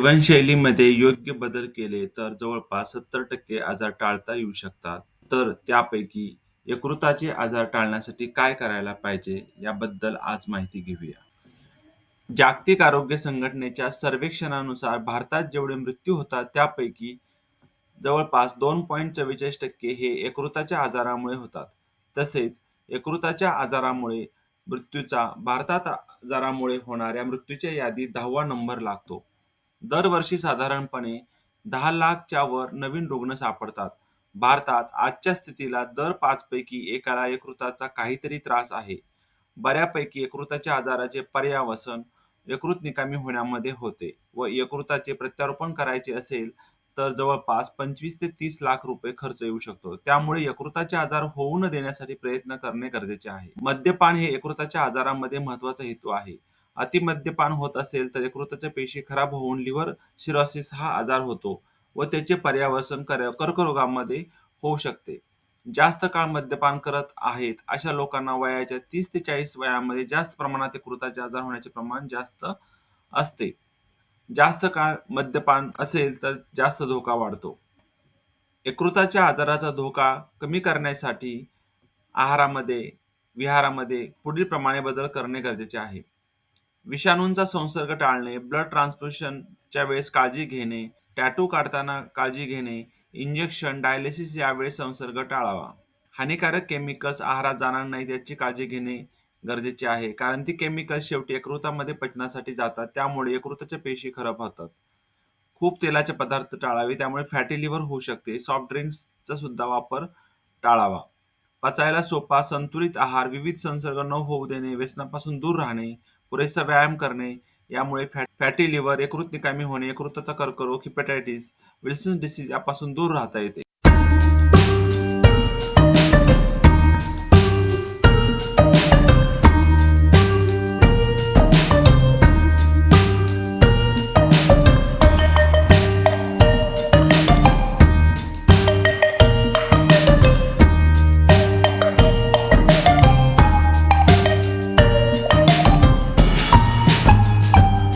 जीवनशैलीमध्ये योग्य बदल केले तर जवळपास सत्तर टक्के आजार टाळता येऊ शकतात. तर त्यापैकी यकृताचे आजार टाळण्यासाठी काय करायला पाहिजे याबद्दल आज माहिती घेऊया. जागतिक आरोग्य संघटनेच्या सर्वेक्षणानुसार भारतात जेवढे मृत्यू होतात त्यापैकी जवळपास दोन पॉईंट चव्वेचाळीस टक्के हे यकृताच्या आजारामुळे होतात. तसेच यकृताच्या आजारामुळे मृत्यूचा भारतात आजारामुळे होणाऱ्या मृत्यूच्या यादीत दहावा नंबर लागतो. दरवर्षी साधारणपणे दहा लाखच्या वर नवीन रुग्ण सापडतात. भारतात आजच्या स्थितीला दर पाच पैकी एकाला यकृताचा काहीतरी त्रास आहे. बऱ्यापैकी यकृताच्या आजाराचे पर्यावसन यकृत निकामी होण्यामध्ये होते व यकृताचे प्रत्यारोपण करायचे असेल तर जवळपास पंचवीस ते तीस लाख रुपये खर्च येऊ शकतो. त्यामुळे यकृताचे आजार होऊ न देण्यासाठी प्रयत्न करणे गरजेचे आहे. मद्यपान हे यकृताच्या आजारामध्ये महत्त्वाचा हेतू आहे. अतिमद्यपान होत असेल तर यकृताच्या पेशी खराब होऊन लिव्हर सिरॉसिस हा आजार होतो व त्याचे पर्यावसन कर्करोगामध्ये होऊ शकते. जास्त काळ मद्यपान करत आहेत अशा लोकांना वयाच्या तीस ते चाळीस वयामध्ये जास्त प्रमाणात यकृताचे आजार होण्याचे प्रमाण जास्त असते. जास्त काळ मद्यपान असेल तर जास्त धोका वाढतो. यकृताच्या आजाराचा धोका कमी करण्यासाठी आहारामध्ये, विहारामध्ये पुढील प्रमाणे बदल करणे गरजेचे आहे. विषाणूंचा संसर्ग टाळणे, ब्लड ट्रान्सफ्युशनच्या वेळेस काळजी घेणे, टॅटू काढताना काळजी घेणे, इंजेक्शन, डायलिसिस यावेळेस संसर्ग टाळावा. हानिकारक केमिकल्स आहारात जाणार नाहीत याची काळजी घेणे गरजेचे आहे. कारण ती केमिकल्स शेवटी यकृतामध्ये पचनासाठी जातात त्यामुळे यकृताच्या पेशी खराब होतात. खूप तेलाचे पदार्थ टाळावे त्यामुळे फॅटी लिव्हर होऊ शकते. सॉफ्ट ड्रिंक्सचा सुद्धा वापर टाळावा. पचायला सोपा, संतुलित आहार, विविध संसर्ग न होऊ देणे, व्यसनापासून दूर राहणे, पुरेसा व्यायाम करणे यामुळे फॅट फॅटी लिव्हर, यकृत निकामी होणे, यकृताचा कर्करोग, हिपॅटायटिस, विल्सन डिसीज यापासून दूर राहता येते.